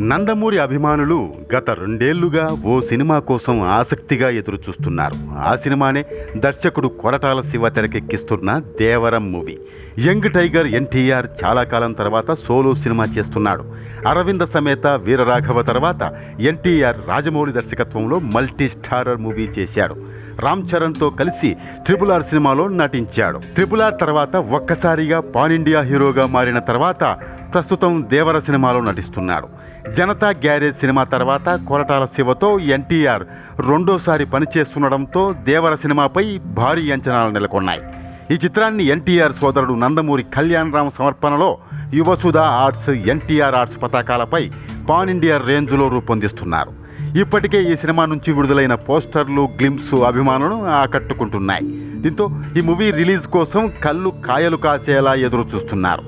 నందమూరి అభిమానులు గత రెండేళ్ళుగా ఓ సినిమా కోసం ఆసక్తిగా ఎదురుచూస్తున్నారు. ఆ సినిమానే దర్శకుడు కొరటాల శివ తెరకెక్కిస్తున్న దేవరం మూవీ. యంగ్ టైగర్ ఎన్టీఆర్ చాలా కాలం తర్వాత సోలో సినిమా చేస్తున్నాడు. అరవింద సమేత వీరరాఘవ తర్వాత ఎన్టీఆర్ రాజమౌళి దర్శకత్వంలో మల్టీ స్టారర్ మూవీ చేశాడు. రామ్ చరణ్తో కలిసి ట్రిపుల్ ఆర్ సినిమాలో నటించాడు. ట్రిపుల్ ఆర్ తర్వాత ఒక్కసారిగా పాన్ ఇండియా హీరోగా మారిన తర్వాత ప్రస్తుతం దేవర సినిమాలో నటిస్తున్నాడు. జనతా గ్యారేజ్ సినిమా తర్వాత కొరటాల శివతో ఎన్టీఆర్ రెండోసారి పనిచేస్తుండడంతో దేవర సినిమాపై భారీ అంచనాలు నెలకొన్నాయి. ఈ చిత్రాన్ని ఎన్టీఆర్ సోదరుడు నందమూరి కళ్యాణరామ్ సమర్పణలో యువసుధ ఆర్ట్స్ ఎన్టీఆర్ ఆర్ట్స్ పతాకాలపై పాన్ ఇండియా రేంజ్లో రూపొందిస్తున్నారు. ఇప్పటికే ఈ సినిమా నుంచి విడుదలైన పోస్టర్లు గ్లిమ్స్ అభిమానులను ఆకట్టుకుంటున్నాయి. దీంతో ఈ మూవీ రిలీజ్ కోసం కళ్ళు కాయలు కాసేలా ఎదురు చూస్తున్నారు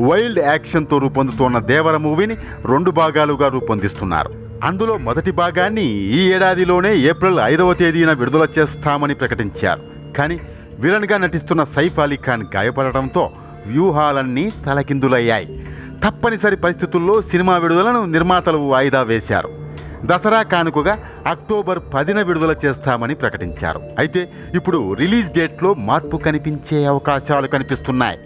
వైల్డ్ యాక్షన్తో రూపొందుతున్న దేవర మూవీని రెండు భాగాలుగా రూపొందిస్తున్నారు. అందులో మొదటి భాగాన్ని ఈ ఏడాదిలోనే ఏప్రిల్ ఐదవ తేదీన విడుదల చేస్తామని ప్రకటించారు. కానీ విలన్గా నటిస్తున్న సైఫ్ అలీ ఖాన్ గాయపడటంతో వ్యూహాలన్నీ తలకిందులయ్యాయి. తప్పనిసరి పరిస్థితుల్లో సినిమా విడుదలను నిర్మాతలు వాయిదా వేశారు. దసరా కానుకగా అక్టోబర్ పదిన విడుదల చేస్తామని ప్రకటించారు. అయితే ఇప్పుడు రిలీజ్ డేట్లో మార్పు కనిపించే అవకాశాలు కనిపిస్తున్నాయి.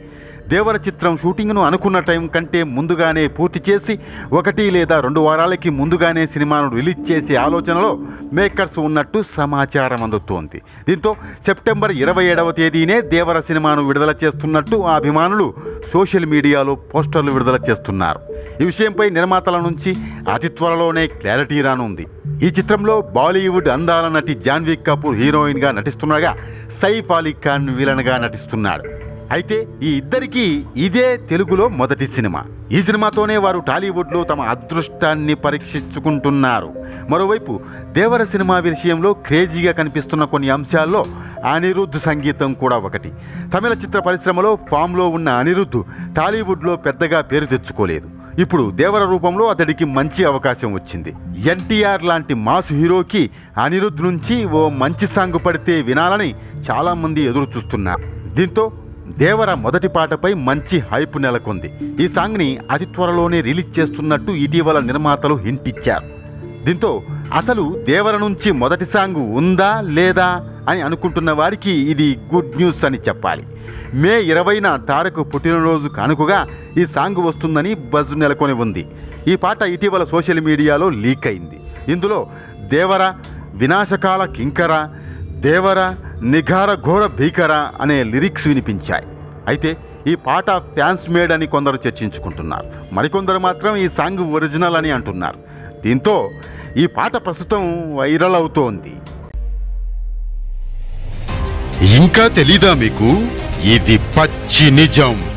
దేవర చిత్రం షూటింగ్ను అనుకున్న టైం కంటే ముందుగానే పూర్తి చేసి ఒకటి లేదా రెండు వారాలకి ముందుగానే సినిమాను రిలీజ్ చేసే ఆలోచనలో మేకర్స్ ఉన్నట్టు సమాచారం అందుతోంది. దీంతో సెప్టెంబర్ ఇరవై ఏడవ తేదీనే దేవర సినిమాను విడుదల చేస్తున్నట్టు ఆ అభిమానులు సోషల్ మీడియాలో పోస్టర్లు విడుదల చేస్తున్నారు. ఈ విషయంపై నిర్మాతల నుంచి అతి త్వరలోనే క్లారిటీ రానుంది. ఈ చిత్రంలో బాలీవుడ్ అందాల నటి జాన్వీ కపూర్ హీరోయిన్గా నటిస్తుండగా సైఫ్ అలీ ఖాన్ విలన్గా నటిస్తున్నాడు. అయితే ఈ ఇద్దరికీ ఇదే తెలుగులో మొదటి సినిమా. ఈ సినిమాతోనే వారు టాలీవుడ్లో తమ అదృష్టాన్ని పరీక్షించుకుంటున్నారు. మరోవైపు దేవర సినిమా విషయంలో క్రేజీగా కనిపిస్తున్న కొన్ని అంశాల్లో అనిరుద్ధ్ సంగీతం కూడా ఒకటి. తమిళ చిత్ర పరిశ్రమలో ఫామ్లో ఉన్న అనిరుద్ధ్ టాలీవుడ్లో పెద్దగా పేరు తెచ్చుకోలేదు. ఇప్పుడు దేవర రూపంలో అతడికి మంచి అవకాశం వచ్చింది. ఎన్టీఆర్ లాంటి మాస్ హీరోకి అనిరుద్ధ్ నుంచి ఓ మంచి సాంగ్ పడితే వినాలని చాలామంది ఎదురు చూస్తున్నారు దీంతో దేవర మొదటి పాటపై మంచి హైప్ నెలకొంది. ఈ సాంగ్ని అతి త్వరలోనే రిలీజ్ చేస్తున్నట్టు ఇటీవల నిర్మాతలు హింట్ ఇచ్చారు. దీంతో అసలు దేవర నుంచి మొదటి సాంగ్ ఉందా లేదా అని అనుకుంటున్న వారికి ఇది గుడ్ న్యూస్ అని చెప్పాలి. మే ఇరవైన తారకు పుట్టినరోజు కానుకగా ఈ సాంగ్ వస్తుందని బజ్ నెలకొని ఉంది. ఈ పాట ఇటీవల సోషల్ మీడియాలో లీక్ అయింది. ఇందులో దేవర వినాశకాల కింకర దేవర నిఘార ఘోర భీకర అనే లిరిక్స్ వినిపించాయి. అయితే ఈ పాట ఫ్యాన్స్ మేడ్ అని కొందరు చర్చించుకుంటున్నారు. మరికొందరు మాత్రం ఈ సాంగ్ ఒరిజినల్ అని అంటున్నారు. దీంతో ఈ పాట ప్రస్తుతం వైరల్ అవుతోంది. ఇంకా తెలీదా మీకు? ఇది పచ్చి నిజం.